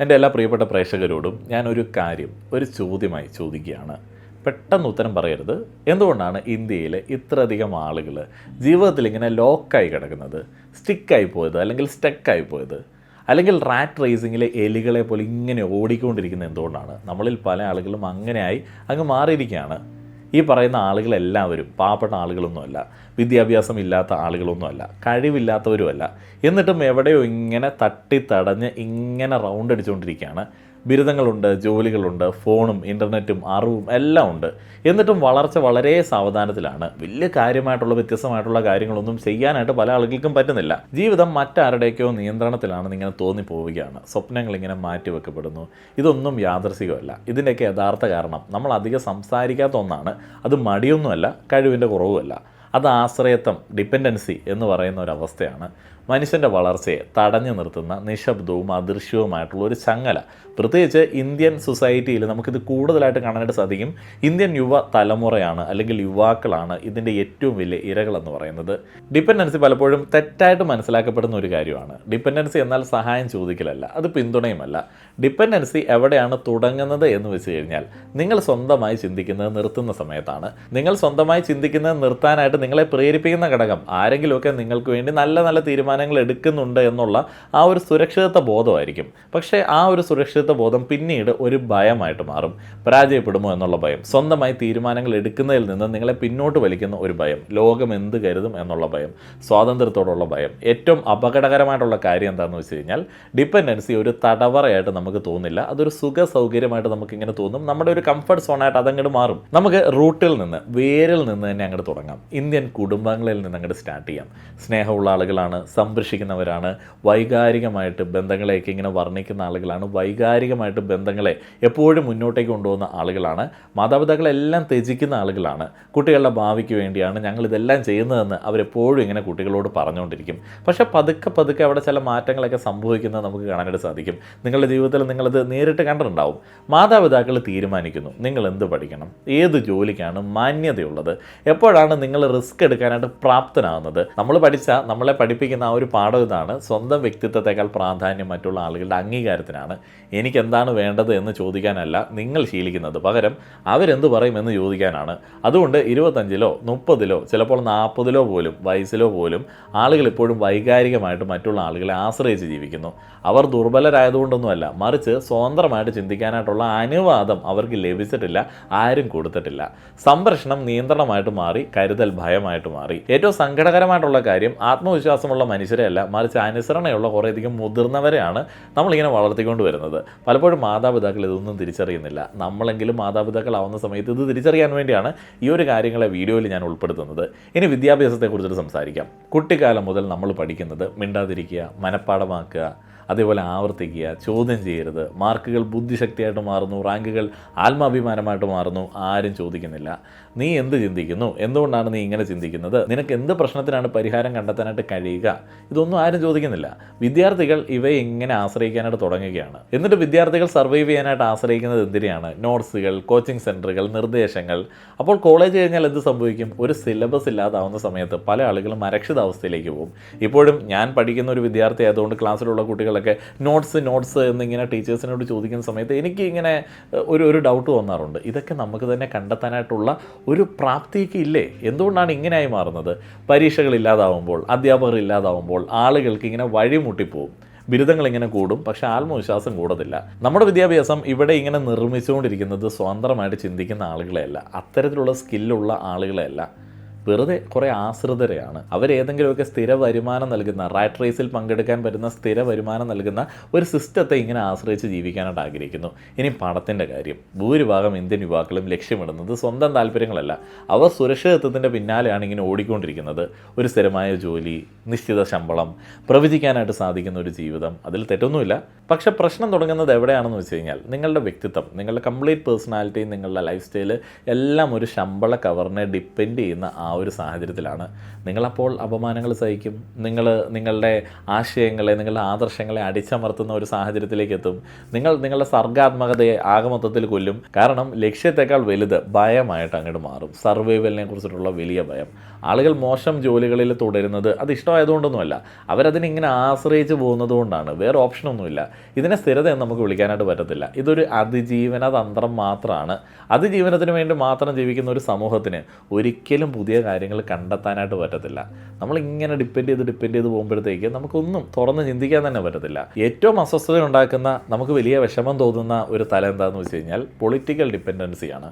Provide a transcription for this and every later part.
എന്റെ എല്ലാ പ്രിയപ്പെട്ട പ്രേക്ഷകരോടും ഞാനൊരു കാര്യം ഒരു ചോദ്യമായി ചോദിക്കുകയാണ്. പെട്ടെന്ന് ഉത്തരം പറയരുത്. എന്തുകൊണ്ടാണ് ഇന്ത്യയിൽ ഇത്രയധികം ആളുകൾ ജീവിതത്തിൽ ഇങ്ങനെ ലോക്കായി കിടക്കുന്നത്? സ്റ്റിക്കായി പോയത് അല്ലെങ്കിൽ സ്റ്റക്കായി പോയത്? അല്ലെങ്കിൽ റാറ്റ് റേസിങ്ങിലെ എലികളെ പോലെ ഇങ്ങനെ ഓടിക്കൊണ്ടിരിക്കുന്നത് എന്തുകൊണ്ടാണ്? നമ്മളിൽ പല ആളുകളും അങ്ങനെയായി അങ്ങ് മാറിയിരിക്കുകയാണ്. ഈ പറയുന്ന ആളുകളെല്ലാവരും പാവപ്പെട്ട ആളുകളൊന്നുമല്ല വിദ്യാഭ്യാസം ഇല്ലാത്ത ആളുകളൊന്നുമല്ല കഴിവില്ലാത്തവരുമല്ല എന്നിട്ടും എവിടെയോ ഇങ്ങനെ തട്ടിത്തടഞ്ഞ് ഇങ്ങനെ റൗണ്ട് അടിച്ചുകൊണ്ടിരിക്കുകയാണ് ബിരുദങ്ങളുണ്ട് ജോലികളുണ്ട് ഫോണും ഇന്റർനെറ്റും അറിവും എല്ലാം ഉണ്ട്. എന്നിട്ടും വളർച്ച വളരെ സാവധാനത്തിലാണ്. വലിയ കാര്യമായിട്ടുള്ള വ്യത്യസ്തമായിട്ടുള്ള കാര്യങ്ങളൊന്നും ചെയ്യാനായിട്ട് പല ആളുകൾക്കും പറ്റുന്നില്ല. ജീവിതം മറ്റാരുടെയൊക്കെയോ നിയന്ത്രണത്തിലാണെന്ന് ഇങ്ങനെ തോന്നിപ്പോവുകയാണ്. സ്വപ്നങ്ങൾ ഇങ്ങനെ മാറ്റിവെക്കപ്പെടുന്നു. ഇതൊന്നും യാദർശികമല്ല ഇതിന്റെയൊക്കെ യഥാർത്ഥ കാരണം നമ്മൾ അധികം സംസാരിക്കാത്ത ഒന്നാണ്. അത് മടിയൊന്നുമല്ല കഴിവിന്റെ കുറവുമല്ല. അത് ആശ്രയത്വം ഡിപ്പെൻഡൻസി എന്ന് പറയുന്ന ഒരു അവസ്ഥയാണ്. മനുഷ്യന്റെ വളർച്ചയെ തടഞ്ഞു നിർത്തുന്ന നിശബ്ദവും അദൃശ്യവുമായിട്ടുള്ള ഒരു ചങ്ങല. പ്രത്യേകിച്ച് ഇന്ത്യൻ സൊസൈറ്റിയിൽ നമുക്കിത് കൂടുതലായിട്ട് കാണാനായിട്ട് സാധിക്കും. ഇന്ത്യൻ യുവ തലമുറയാണ് അല്ലെങ്കിൽ യുവാക്കളാണ് ഇതിന്റെ ഏറ്റവും വലിയ ഇരകളെന്ന് പറയുന്നത്. ഡിപ്പെൻഡൻസി പലപ്പോഴും തെറ്റായിട്ട് മനസ്സിലാക്കപ്പെടുന്ന ഒരു കാര്യമാണ്. ഡിപ്പെൻഡൻസി എന്നാൽ സഹായം ചോദിക്കലല്ല അത് പിന്തുണയുമല്ല. ഡിപ്പെൻഡൻസി എവിടെയാണ് തുടങ്ങുന്നത് എന്ന് വെച്ച് കഴിഞ്ഞാൽ നിങ്ങൾ സ്വന്തമായി ചിന്തിക്കുന്നത് നിർത്തുന്ന സമയത്താണ്. നിങ്ങൾ സ്വന്തമായി ചിന്തിക്കുന്നത് നിർത്താനായിട്ട് നിങ്ങളെ പ്രേരിപ്പിക്കുന്ന ഘടകം ആരെങ്കിലുമൊക്കെ നിങ്ങൾക്ക് വേണ്ടി നല്ല നല്ല തീരുമാനങ്ങൾ എടുക്കുന്നുണ്ട് എന്നുള്ള ആ ഒരു സുരക്ഷിതത്വ ബോധമായിരിക്കും. പക്ഷേ ആ ഒരു സുരക്ഷിതത്വ ബോധം പിന്നീട് ഒരു ഭയമായിട്ട് മാറും. പരാജയപ്പെടുമോ എന്നുള്ള ഭയം. സ്വന്തമായി തീരുമാനങ്ങൾ എടുക്കുന്നതിൽ നിന്ന് നിങ്ങളെ പിന്നോട്ട് വലിക്കുന്ന ഒരു ഭയം. ലോകം എന്ത് കരുതും എന്നുള്ള ഭയം. സ്വാതന്ത്ര്യത്തോടുള്ള ഭയം. ഏറ്റവും അപകടകരമായിട്ടുള്ള കാര്യം എന്താണെന്ന് വെച്ച് കഴിഞ്ഞാൽ ഡിപ്പെൻഡൻസി ഒരു തടവറയായിട്ട് നമുക്ക് തോന്നില്ല. അതൊരു സുഖ സൗകര്യമായിട്ട് നമുക്ക് ഇങ്ങനെ തോന്നും. നമ്മുടെ ഒരു കംഫർട്ട് സോണായിട്ട് അതങ്ങോട്ട് മാറും. നമുക്ക് റൂട്ടിൽ നിന്ന് വേരിൽ നിന്ന് തന്നെ അങ്ങോട്ട് തുടങ്ങാം. ഇന്ത്യൻ കുടുംബങ്ങളിൽ നിന്ന് അങ്ങോട്ട് സ്റ്റാർട്ട് ചെയ്യാം. സ്നേഹമുള്ള ആളുകളാണ് സംരക്ഷിക്കുന്നവരാണ്. വൈകാരികമായിട്ട് ബന്ധങ്ങളെയൊക്കെ ഇങ്ങനെ വർണിക്കുന്ന ആളുകളാണ്. വൈകാരികമായിട്ട് ബന്ധങ്ങളെ എപ്പോഴും മുന്നോട്ടേക്ക് കൊണ്ടുപോകുന്ന ആളുകളാണ്. മാതാപിതാക്കളെല്ലാം ത്യജിക്കുന്ന ആളുകളാണ്. കുട്ടികളുടെ ഭാവിക്ക് വേണ്ടിയാണ് ഞങ്ങൾ ഇതെല്ലാം ചെയ്യുന്നതെന്ന് അവരെപ്പോഴും ഇങ്ങനെ കുട്ടികളോട് പറഞ്ഞുകൊണ്ടിരിക്കും. പക്ഷേ പതുക്കെ പതുക്കെ അവിടെ ചില മാറ്റങ്ങളൊക്കെ സംഭവിക്കുന്നത് നമുക്ക് കാണാനായിട്ട് സാധിക്കും. നിങ്ങളുടെ ജീവിതത്തിൽ നിങ്ങളത് നേരിട്ട് കണ്ടിട്ടുണ്ടാവും. മാതാപിതാക്കൾ തീരുമാനിക്കുന്നു. നിങ്ങൾ എന്ത് പഠിക്കണം? ഏത് ജോലിക്കാണ് മാന്യതയുള്ളത്? എപ്പോഴാണ് നിങ്ങൾ റിസ്ക് എടുക്കാനായിട്ട് പ്രാപ്തനാകുന്നത്? നമ്മൾ പഠിച്ച നമ്മളെ പഠിപ്പിക്കുന്ന ഒരു പാഠം ഇതാണ്. സ്വന്തം വ്യക്തിത്വത്തെക്കാൾ പ്രാധാന്യം മറ്റുള്ള ആളുകളുടെ അംഗീകാരത്തിനാണ് എനിക്കെന്താണ് വേണ്ടത് എന്ന് ചോദിക്കാനല്ല നിങ്ങൾ ശീലിക്കുന്നത്. പകരം അവരെന്ത് പറയുമെന്ന് ചോദിക്കാനാണ്. അതുകൊണ്ട് ഇരുപത്തഞ്ചിലോ മുപ്പതിലോ ചിലപ്പോൾ നാൽപ്പതിലോ പോലും വയസ്സിലോ പോലും ആളുകൾ ഇപ്പോഴും വൈകാരികമായിട്ട് മറ്റുള്ള ആളുകളെ ആശ്രയിച്ച് ജീവിക്കുന്നു. അവർ ദുർബലരായതുകൊണ്ടൊന്നുമല്ല. മറിച്ച് സ്വതന്ത്രമായിട്ട് ചിന്തിക്കാനായിട്ടുള്ള അനുവാദം അവർക്ക് ലഭിച്ചിട്ടില്ല ആരും കൊടുത്തിട്ടില്ല. സംരക്ഷണം നിയന്ത്രണമായിട്ട് മാറി കരുതൽ ഭയമായിട്ട് മാറി. ഏറ്റവും സങ്കടകരമായിട്ടുള്ള കാര്യം ആത്മവിശ്വാസമുള്ള മനുഷ്യരെയല്ല മറിച്ച് അനുസരണയുള്ള കുറേയധികം മുതിർന്നവരെയാണ് നമ്മളിങ്ങനെ വളർത്തിക്കൊണ്ട് വരുന്നത്. പലപ്പോഴും മാതാപിതാക്കൾ ഇതൊന്നും തിരിച്ചറിയുന്നില്ല. നമ്മളെങ്കിലും മാതാപിതാക്കളാവുന്ന സമയത്ത് ഇത് തിരിച്ചറിയാൻ വേണ്ടിയാണ് ഈ ഒരു കാര്യങ്ങളെ വീഡിയോയിൽ ഞാൻ ഉൾപ്പെടുത്തുന്നത്. ഇനി വിദ്യാഭ്യാസത്തെക്കുറിച്ചിട്ട് സംസാരിക്കാം. കുട്ടിക്കാലം മുതൽ നമ്മൾ പഠിക്കുന്നത് മിണ്ടാതിരിക്കുക മനഃപ്പാടമാക്കുക അതേപോലെ ആവർത്തിക്കുക ചോദ്യം ചെയ്യരുത്. മാർക്കുകൾ ബുദ്ധിശക്തിയായിട്ട് മാറുന്നു റാങ്കുകൾ ആത്മാഭിമാനമായിട്ട് മാറുന്നു ആരും ചോദിക്കുന്നില്ല. നീ എന്ത് ചിന്തിക്കുന്നു? എന്തുകൊണ്ടാണ് നീ ഇങ്ങനെ ചിന്തിക്കുന്നത്? നിനക്ക് എന്ത് പ്രശ്നത്തിനാണ് പരിഹാരം കണ്ടെത്താനായിട്ട് കഴിയുക? ഇതൊന്നും ആരും ചോദിക്കുന്നില്ല. വിദ്യാർത്ഥികൾ ഇവയെ ഇങ്ങനെ ആശ്രയിക്കാനായിട്ട് തുടങ്ങുകയാണ്. എന്നിട്ട് വിദ്യാർത്ഥികൾ സർവൈവ് ചെയ്യാനായിട്ട് ആശ്രയിക്കുന്നത് എന്തിനെയാണ്? നോട്ട്സുകൾ കോച്ചിങ് സെന്ററുകൾ നിർദ്ദേശങ്ങൾ. അപ്പോൾ കോളേജ് കഴിഞ്ഞാൽ എന്ത് സംഭവിക്കും? ഒരു സിലബസ് ഇല്ലാതാവുന്ന സമയത്ത് പല ആളുകളും അരക്ഷിതാവസ്ഥയിലേക്ക് പോകും. ഇപ്പോഴും ഞാൻ പഠിക്കുന്ന ഒരു വിദ്യാർത്ഥി ആയതുകൊണ്ട് ക്ലാസ്സിലുള്ള കുട്ടികളൊക്കെ നോട്ട്സ് നോട്ട്സ് എന്നിങ്ങനെ ടീച്ചേഴ്സിനോട് ചോദിക്കുന്ന സമയത്ത് എനിക്ക് ഇങ്ങനെ ഒരു ഒരു ഡൗട്ട് വന്നാറുണ്ട്. ഇതൊക്കെ നമുക്ക് തന്നെ കണ്ടെത്താനായിട്ടുള്ള ഒരു പ്രാപ്തിക്ക് ഇല്ലേ? എന്തുകൊണ്ടാണ് ഇങ്ങനെയായി മാറുന്നത്? പരീക്ഷകൾ ഇല്ലാതാവുമ്പോൾ അധ്യാപകർ ഇല്ലാതാവുമ്പോൾ ആളുകൾക്ക് ഇങ്ങനെ വഴിമുട്ടിപ്പോവും ബിരുദങ്ങൾ ഇങ്ങനെ കൂടും പക്ഷെ ആത്മവിശ്വാസം കൂടത്തില്ല. നമ്മുടെ വിദ്യാഭ്യാസം ഇവിടെ ഇങ്ങനെ നിർമ്മിച്ചുകൊണ്ടിരിക്കുന്നത് സ്വതന്ത്രമായിട്ട് ചിന്തിക്കുന്ന ആളുകളെയല്ല. അത്തരത്തിലുള്ള സ്കില്ലുള്ള ആളുകളെയല്ല. വെറുതെ കുറേ ആശ്രിതരെയാണ്. അവരേതെങ്കിലുമൊക്കെ സ്ഥിര വരുമാനം നൽകുന്ന റാറ്റ് റേസിൽ പങ്കെടുക്കാൻ പറ്റുന്ന സ്ഥിര വരുമാനം നൽകുന്ന ഒരു സിസ്റ്റത്തെ ഇങ്ങനെ ആശ്രയിച്ച് ജീവിക്കാനായിട്ട് ആഗ്രഹിക്കുന്നു. ഇനി പണത്തിന്റെ കാര്യം. ഭൂരിഭാഗം ഇന്ത്യൻ യുവാക്കളും ലക്ഷ്യമിടുന്നത് സ്വന്തം താല്പര്യങ്ങളല്ല. അവർ സുരക്ഷിതത്വത്തിന്റെ പിന്നാലെയാണ് ഇങ്ങനെ ഓടിക്കൊണ്ടിരിക്കുന്നത്. ഒരു സ്ഥിരമായ ജോലി നിശ്ചിത ശമ്പളം പ്രവചിക്കാനായിട്ട് സാധിക്കുന്ന ഒരു ജീവിതം. അതിൽ തെറ്റൊന്നുമില്ല. പക്ഷേ പ്രശ്നം തുടങ്ങുന്നത് എവിടെയാണെന്ന് വെച്ച് കഴിഞ്ഞാൽ നിങ്ങളുടെ വ്യക്തിത്വം നിങ്ങളുടെ കംപ്ലീറ്റ് പേഴ്സണാലിറ്റി നിങ്ങളുടെ ലൈഫ് സ്റ്റൈൽ എല്ലാം ഒരു ശമ്പള കവറിനെ ഡിപ്പെൻഡ് ചെയ്യുന്ന ആ ആ ഒരു സാഹചര്യത്തിലാണ്. നിങ്ങളപ്പോൾ അപമാനങ്ങൾ സഹിക്കും. നിങ്ങൾ നിങ്ങളുടെ ആശയങ്ങളെ നിങ്ങളുടെ ആദർശങ്ങളെ അടിച്ചമർത്തുന്ന ഒരു സാഹചര്യത്തിലേക്ക് എത്തും നിങ്ങൾ നിങ്ങളുടെ സർഗാത്മകതയെ ആകമൊത്തത്തിൽ കൊല്ലും. കാരണം ലക്ഷ്യത്തെക്കാൾ വലുത് ഭയമായിട്ട് അങ്ങോട്ട് മാറും. സർവൈവലിനെ കുറിച്ചിട്ടുള്ള വലിയ ഭയം. ആളുകൾ മോശം ജോലികളിൽ തുടരുന്നത് അത് ഇഷ്ടമായതുകൊണ്ടൊന്നുമല്ല. അവരതിനെ ഇങ്ങനെ ആശ്രയിച്ച് പോകുന്നത് കൊണ്ടാണ് വേറെ ഓപ്ഷനൊന്നുമില്ല. ഇതിനെ സ്ഥിരത നമുക്ക് വിളിക്കാനായിട്ട് പറ്റത്തില്ല. ഇതൊരു അതിജീവന തന്ത്രം മാത്രമാണ് അതിജീവനത്തിന് വേണ്ടി മാത്രം ജീവിക്കുന്ന ഒരു സമൂഹത്തിന് ഒരിക്കലും പുതിയ കാര്യങ്ങൾ കണ്ടെത്താനായിട്ട് പറ്റത്തില്ല. നമ്മളിങ്ങനെ ഡിപ്പെൻഡ് ചെയ്ത് ഡിപ്പെൻഡ് ചെയ്ത് പോകുമ്പോഴത്തേക്ക് നമുക്കൊന്നും തുറന്ന് ചിന്തിക്കാൻ തന്നെ പറ്റത്തില്ല. ഏറ്റവും അസ്വസ്ഥത ഉണ്ടാക്കുന്ന നമുക്ക് വലിയ വിഷമം തോന്നുന്ന ഒരു തല എന്താണെന്ന് വെച്ച് കഴിഞ്ഞാൽ പൊളിറ്റിക്കൽ ഡിപ്പെൻഡൻസിയാണ്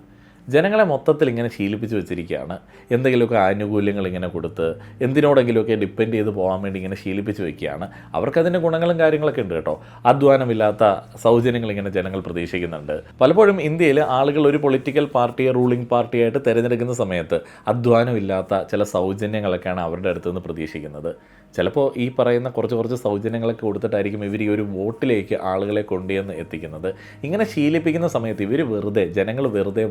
ജനങ്ങളെ മൊത്തത്തിൽ ഇങ്ങനെ ശീലിപ്പിച്ച് വെച്ചിരിക്കുകയാണ്. എന്തെങ്കിലുമൊക്കെ ആനുകൂല്യങ്ങൾ ഇങ്ങനെ കൊടുത്ത് എന്തിനോടെങ്കിലുമൊക്കെ ഡിപ്പെൻഡ് ചെയ്ത് പോകാൻ വേണ്ടി ഇങ്ങനെ ശീലിപ്പിച്ച് വെക്കുകയാണ്. അവർക്കതിന്റെ ഗുണങ്ങളും കാര്യങ്ങളൊക്കെ ഉണ്ട് കേട്ടോ. അധ്വാനമില്ലാത്ത സൗജന്യങ്ങൾ ഇങ്ങനെ ജനങ്ങൾ പ്രതീക്ഷിക്കുന്നുണ്ട്. പലപ്പോഴും ഇന്ത്യയിൽ ആളുകൾ ഒരു പൊളിറ്റിക്കൽ പാർട്ടിയെ റൂളിംഗ് പാർട്ടിയായിട്ട് തിരഞ്ഞെടുക്കുന്ന സമയത്ത് അധ്വാനമില്ലാത്ത ചില സൗജന്യങ്ങളൊക്കെയാണ് അവരുടെ അടുത്ത് നിന്ന് പ്രതീക്ഷിക്കുന്നത്. ചിലപ്പോൾ ഈ പറയുന്ന കുറച്ച് കുറച്ച് സൗജന്യങ്ങളൊക്കെ കൊടുത്തിട്ടായിരിക്കും ഇവർ ഈ ഒരു വോട്ടിലേക്ക് ആളുകളെ കൊണ്ടുവന്ന് എത്തിക്കുന്നത്. ഇങ്ങനെ ശീലിപ്പിക്കുന്ന സമയത്ത് ഇവർ വെറുതെ ജനങ്ങൾ വെറുതെ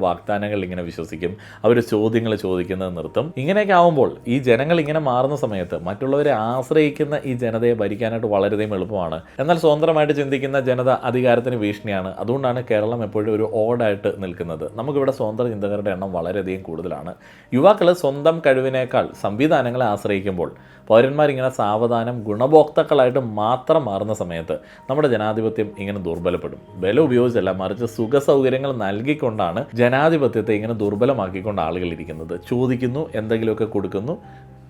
വാഗ്ദാനങ്ങൾ ഇങ്ങനെ വിശ്വസിക്കും. അവർ ചോദ്യങ്ങൾ ചോദിക്കുന്നത് നിർത്തും. ഇങ്ങനെയൊക്കെ ആവുമ്പോൾ ഈ ജനങ്ങൾ ഇങ്ങനെ മാറുന്ന സമയത്ത് മറ്റുള്ളവരെ ആശ്രയിക്കുന്ന ഈ ജനതയെ ഭരിക്കാനായിട്ട് വളരെയധികം എളുപ്പമാണ്. എന്നാൽ സ്വതന്ത്രമായിട്ട് ചിന്തിക്കുന്ന ജനത അധികാരത്തിന് ഭീഷണിയാണ്. അതുകൊണ്ടാണ് കേരളം എപ്പോഴും ഒരു ഓടായിട്ട് നിൽക്കുന്നത്. നമുക്കിവിടെ സ്വതന്ത്ര ചിന്തകരുടെ എണ്ണം വളരെയധികം കൂടുതലാണ്. യുവാക്കൾ സ്വന്തം കഴിവിനേക്കാൾ സംവിധാനങ്ങളെ ആശ്രയിക്കുമ്പോൾ പൗരന്മാരിങ്ങനെ സാവധാനം ഗുണഭോക്താക്കളായിട്ട് മാത്രം മാറുന്ന സമയത്ത് നമ്മുടെ ജനാധിപത്യം ഇങ്ങനെ ദുർബലപ്പെടും. ബലം ഉപയോഗിച്ചല്ല മറിച്ച് സുഖ സൗകര്യങ്ങൾ നൽകിക്കൊണ്ടാണ് ജനാധിപത്യത്തെ ഇങ്ങനെ ദുർബലമാക്കിക്കൊണ്ട് ആളുകൾ ഇരിക്കുന്നത്. ചോദിക്കുന്നു എന്തെങ്കിലുമൊക്കെ കൊടുക്കുന്നു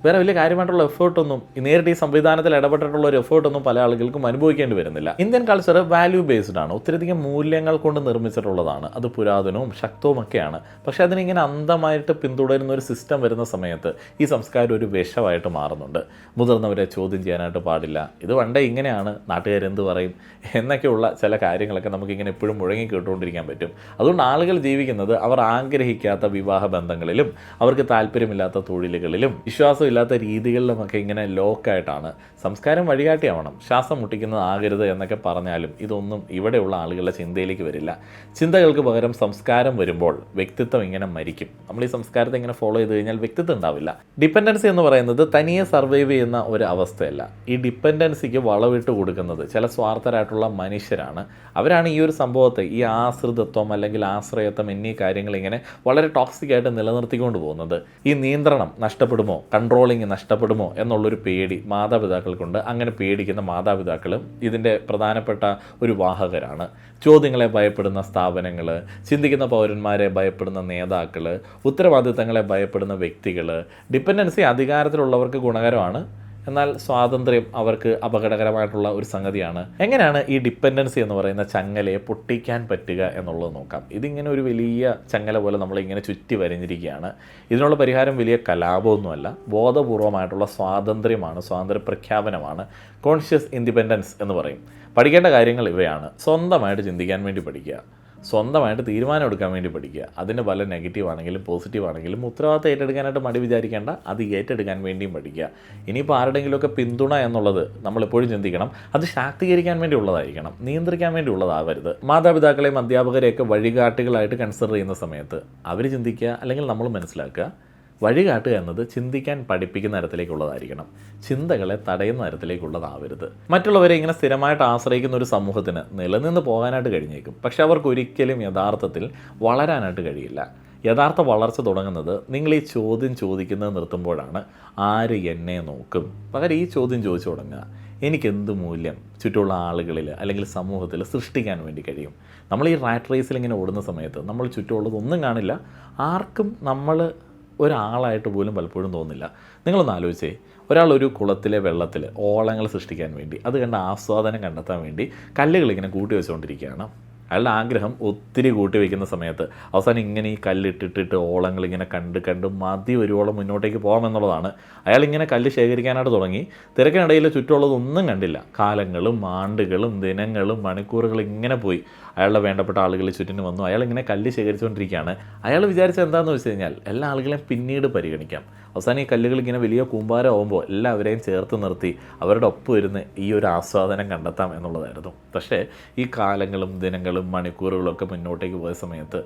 വേറെ വലിയ കാര്യമായിട്ടുള്ള എഫേർട്ടൊന്നും നേരിട്ട് ഈ സംവിധാനത്തിൽ ഇടപെട്ടിട്ടുള്ള ഒരു എഫേർട്ടൊന്നും പല ആളുകൾക്കും അനുഭവിക്കേണ്ടി വരുന്നില്ല. ഇന്ത്യൻ കൾച്ചർ വാല്യൂ ബേസ്ഡ് ആണ് ഒത്തിരിയധികം മൂല്യങ്ങൾ കൊണ്ട് നിർമ്മിച്ചിട്ടുള്ളതാണ്. അത് പുരാതനവും ശക്തവും ഒക്കെയാണ്. പക്ഷെ അതിനിങ്ങനെ അന്ധമായിട്ട് പിന്തുടരുന്ന ഒരു സിസ്റ്റം വരുന്ന സമയത്ത് ഈ സംസ്കാരം ഒരു വിഷമായിട്ട് മാറുന്നുണ്ട്. മുതിർന്നവരെ ചോദ്യം ചെയ്യാനായിട്ട് പാടില്ല. ഇത് പണ്ടേ ഇങ്ങനെയാണ്. നാട്ടുകാരെന്ത് പറയും? എന്നൊക്കെയുള്ള ചില കാര്യങ്ങളൊക്കെ നമുക്കിങ്ങനെ എപ്പോഴും മുഴങ്ങി കേട്ടുകൊണ്ടിരിക്കാൻ പറ്റും. അതുകൊണ്ട് ആളുകൾ ജീവിക്കുന്നത് അവർ ആഗ്രഹിക്കാത്ത വിവാഹ ബന്ധങ്ങളിലും അവർക്ക് താല്പര്യമില്ലാത്ത തൊഴിലുകളിലും വിശ്വാസമില്ലാത്ത രീതികളിലുമൊക്കെ ഇങ്ങനെ ലോക്കായിട്ടാണ്. സംസ്കാരം വഴികാട്ടിയാവണം. ശ്വാസം മുട്ടിക്കുന്നതാകരുത് എന്നൊക്കെ പറഞ്ഞാലും ഇതൊന്നും ഇവിടെയുള്ള ആളുകളുടെ ചിന്തയിലേക്ക് വരില്ല. ചിന്തകൾക്ക് പകരം സംസ്കാരം വരുമ്പോൾ വ്യക്തിത്വം ഇങ്ങനെ മരിക്കും. നമ്മൾ ഈ സംസ്കാരത്തെ ഇങ്ങനെ ഫോളോ ചെയ്ത് കഴിഞ്ഞാൽ വ്യക്തിത്വം ഉണ്ടാവില്ല. ഡിപ്പെൻഡൻസി എന്ന് പറയുന്നത് തനിയെ സർവൈവ് ചെയ്യുന്ന ഒരു അവസ്ഥയല്ല. ഈ ഡിപ്പെൻഡൻസിക്ക് വളവിട്ട് കൊടുക്കുന്നത് ചില സ്വാർത്ഥരായിട്ടുള്ള മനുഷ്യരാണ്. അവരാണ് ഈ ഒരു സംഭവത്തെ ഈ ആശ്രിതത്വം അല്ലെങ്കിൽ ആശ്രയത്വം എന്നീ കാര്യങ്ങൾ ഇങ്ങനെ വളരെ ടോക്സിക് ആയിട്ട് നിലനിർത്തിക്കൊണ്ട് പോകുന്നത്. ഈ നിയന്ത്രണം നഷ്ടപ്പെടുമോ? കൺട്രോളിങ് നഷ്ടപ്പെടുമോ എന്നുള്ളൊരു പേടി മാതാപിതാക്കൾക്കുണ്ട്. അങ്ങനെ പേടിക്കുന്ന മാതാപിതാക്കളും ഇതിന്റെ പ്രധാനപ്പെട്ട ഒരു വാഹകരാണ്. ചോദ്യങ്ങളെ ഭയപ്പെടുന്ന സ്ഥാപനങ്ങൾ ചിന്തിക്കുന്ന പൗരന്മാരെ ഭയപ്പെടുന്ന നേതാക്കൾ ഉത്തരവാദിത്തങ്ങളെ ഭയപ്പെടുന്ന വ്യക്തികൾ ഡിപ്പെൻഡൻസി അധികാരത്തിലുള്ളവർക്ക് ഗുണകരമാണ്. എന്നാൽ സ്വാതന്ത്ര്യം അവർക്ക് അപകടകരമായിട്ടുള്ള ഒരു സംഗതിയാണ്. എങ്ങനെയാണ് ഈ ഡിപ്പെൻഡൻസി എന്ന് പറയുന്ന ചങ്ങലയെ പൊട്ടിക്കാൻ പറ്റുക എന്നുള്ളത് നോക്കാം. ഇതിങ്ങനെ ഒരു വലിയ ചങ്ങല പോലെ നമ്മളിങ്ങനെ ചുറ്റി വരഞ്ഞിരിക്കുകയാണ്. ഇതിനുള്ള പരിഹാരം വലിയ കലാപമൊന്നുമല്ല. ബോധപൂർവമായിട്ടുള്ള സ്വാതന്ത്ര്യമാണ് സ്വാതന്ത്ര്യ പ്രഖ്യാപനമാണ് കോൺഷ്യസ് ഇൻഡിപെൻഡൻസ് എന്ന് പറയും. പഠിക്കേണ്ട കാര്യങ്ങൾ ഇവയാണ്. സ്വന്തമായിട്ട് ചിന്തിക്കാൻ വേണ്ടി പഠിക്കുക. സ്വന്തമായിട്ട് തീരുമാനം എടുക്കാൻ വേണ്ടി പഠിക്കുക. അതിന്റെ പല നെഗറ്റീവ് ആണെങ്കിലും പോസിറ്റീവ് ആണെങ്കിലും ഉത്തരവാദിത്തം ഏറ്റെടുക്കാനായിട്ട് മടി വിചാരിക്കേണ്ട. അത് ഏറ്റെടുക്കാൻ വേണ്ടിയും പഠിക്കുക. ഇനിയിപ്പോൾ ആരുടെങ്കിലുമൊക്കെ പിന്തുണ എന്നുള്ളത് നമ്മളെപ്പോഴും ചിന്തിക്കണം. അത് ശാക്തീകരിക്കാൻ വേണ്ടി ഉള്ളതായിരിക്കണം. നിയന്ത്രിക്കാൻ വേണ്ടി ഉള്ളതാവരുത്. മാതാപിതാക്കളെയും അധ്യാപകരെയൊക്കെ വഴികാട്ടികളായിട്ട് കൺസിഡർ ചെയ്യുന്ന സമയത്ത് അവർ ചിന്തിക്കുക അല്ലെങ്കിൽ നമ്മൾ മനസ്സിലാക്കുക. വഴികാട്ടുക എന്നത് ചിന്തിക്കാൻ പഠിപ്പിക്കുന്ന തരത്തിലേക്കുള്ളതായിരിക്കണം. ചിന്തകളെ തടയുന്ന തരത്തിലേക്കുള്ളതാവരുത്. മറ്റുള്ളവരെ ഇങ്ങനെ സ്ഥിരമായിട്ട് ആശ്രയിക്കുന്ന ഒരു സമൂഹത്തിന് നിലനിന്ന് പോകാനായിട്ട് കഴിഞ്ഞേക്കും. പക്ഷെ അവർക്ക് ഒരിക്കലും യഥാർത്ഥത്തിൽ വളരാനായിട്ട് കഴിയില്ല. യഥാർത്ഥ വളർച്ച തുടങ്ങുന്നത് നിങ്ങൾ ഈ ചോദ്യം ചോദിക്കുന്നത് നിർത്തുമ്പോഴാണ് ആര് എന്നെ നോക്കും. പകരം ഈ ചോദ്യം ചോദിച്ചു തുടങ്ങുക. എനിക്കെന്ത് മൂല്യം ചുറ്റുമുള്ള ആളുകളിൽ അല്ലെങ്കിൽ സമൂഹത്തിൽ സൃഷ്ടിക്കാൻ വേണ്ടി കഴിയും? നമ്മൾ ഈ റാറ്റ് റേസിൽ ഇങ്ങനെ ഓടുന്ന സമയത്ത് നമ്മൾ ചുറ്റുമുള്ളത് ഒന്നും കാണില്ല. ആർക്കും നമ്മൾ ഒരാളായിട്ട് പോലും പലപ്പോഴും തോന്നില്ല നിങ്ങളൊന്ന് ആലോചിച്ചേ ഒരാൾ ഒരു കുളത്തിലെ വെള്ളത്തിൽ ഓളങ്ങൾ സൃഷ്ടിക്കാൻ വേണ്ടി അത് കണ്ട ആസ്വാദനം കണ്ടെത്താൻ വേണ്ടി കല്ലുകൾ ഇങ്ങനെ കൂട്ടി വെച്ചുകൊണ്ടിരിക്കുകയാണ്. അയാളുടെ ആഗ്രഹം ഒത്തിരി കൂട്ടി വയ്ക്കുന്ന സമയത്ത് അവസാനം ഇങ്ങനെ ഈ കല്ലിട്ടിട്ടിട്ട് ഓളങ്ങൾ ഇങ്ങനെ കണ്ട് കണ്ട് മതി ഒരുവോളം മുന്നോട്ടേക്ക് പോകാമെന്നുള്ളതാണ്. അയാൾ ഇങ്ങനെ കല്ല് ശേഖരിക്കാനായിട്ട് തുടങ്ങി. തിരക്കിനിടയിൽ ചുറ്റുമുള്ളതൊന്നും കണ്ടില്ല. കാലങ്ങളും ആണ്ടുകളും ദിനങ്ങളും മണിക്കൂറുകളും ഇങ്ങനെ പോയി. അയാളുടെ വേണ്ടപ്പെട്ട ആളുകൾ ചുറ്റിന് വന്നു. അയാൾ ഇങ്ങനെ കല്ല് ശേഖരിച്ചുകൊണ്ടിരിക്കുകയാണ്. അയാൾ വിചാരിച്ചത് എന്താണെന്ന് വെച്ച് കഴിഞ്ഞാൽ എല്ലാ ആളുകളെയും പിന്നീട് പരിഗണിക്കാം. അവസാനം ഈ കല്ലുകൾ ഇങ്ങനെ വലിയ കൂമ്പാരമാകുമ്പോൾ എല്ലാവരെയും ചേർത്ത് നിർത്തി അവരുടെ ഒപ്പം ഇരുന്ന് ഈ ഒരു ആസ്വാദനം കണ്ടെത്താം എന്നുള്ളതായിരുന്നു. പക്ഷേ ഈ കാലങ്ങളും ദിനങ്ങളും മണിക്കൂറുകളും ഒക്കെ മുന്നോട്ടേക്ക് പോയ സമയത്ത്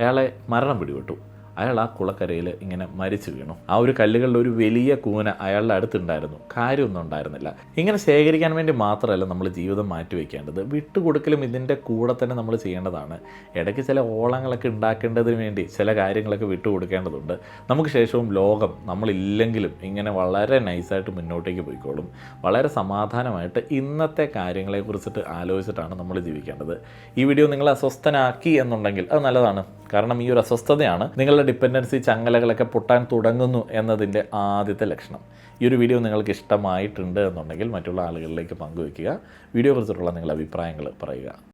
അയാളെ മരണം പിടിപെട്ടു. അയാൾ ആ കുളക്കരയിൽ ഇങ്ങനെ മരിച്ചു വീണു. ആ ഒരു കല്ലുകളുടെ ഒരു വലിയ കൂന അയാളുടെ അടുത്തുണ്ടായിരുന്നു. കാര്യമൊന്നും ഉണ്ടായിരുന്നില്ല. ഇങ്ങനെ ശേഖരിക്കാൻ വേണ്ടി മാത്രമല്ല നമ്മൾ ജീവിതം മാറ്റിവെക്കേണ്ടത്. വിട്ടുകൊടുക്കലും ഇതിന്റെ കൂടെ തന്നെ നമ്മൾ ചെയ്യേണ്ടതാണ്. ഇടയ്ക്ക് ചില ഓളങ്ങളൊക്കെ ഉണ്ടാക്കേണ്ടതിന് വേണ്ടി ചില കാര്യങ്ങളൊക്കെ വിട്ടുകൊടുക്കേണ്ടതുണ്ട്. നമുക്ക് ശേഷവും ലോകം നമ്മളില്ലെങ്കിലും ഇങ്ങനെ വളരെ നൈസായിട്ട് മുന്നോട്ടേക്ക് പോയിക്കോളും. വളരെ സമാധാനമായിട്ട് ഇന്നത്തെ കാര്യങ്ങളെക്കുറിച്ചിട്ട് ആലോചിച്ചിട്ടാണ് നമ്മൾ ജീവിക്കേണ്ടത്. ഈ വീഡിയോ നിങ്ങളെ അസ്വസ്ഥനാക്കി എന്നുണ്ടെങ്കിൽ അത് നല്ലതാണ്. കാരണം ഈ ഒരു അസ്വസ്ഥതയാണ് നിങ്ങളുടെ ഡിപ്പെൻഡൻസി ചങ്ങലകളൊക്കെ പൊട്ടാൻ തുടങ്ങുന്നു എന്നതിന്റെ ആദ്യത്തെ ലക്ഷണം. ഈ ഒരു വീഡിയോ നിങ്ങൾക്ക് ഇഷ്ടമായിട്ടുണ്ട് എന്നുണ്ടെങ്കിൽ മറ്റുള്ള ആളുകളിലേക്ക് പങ്കുവയ്ക്കുക. വീഡിയോ കുറിച്ചിട്ടുള്ള നിങ്ങളുടെ അഭിപ്രായങ്ങൾ പറയുക.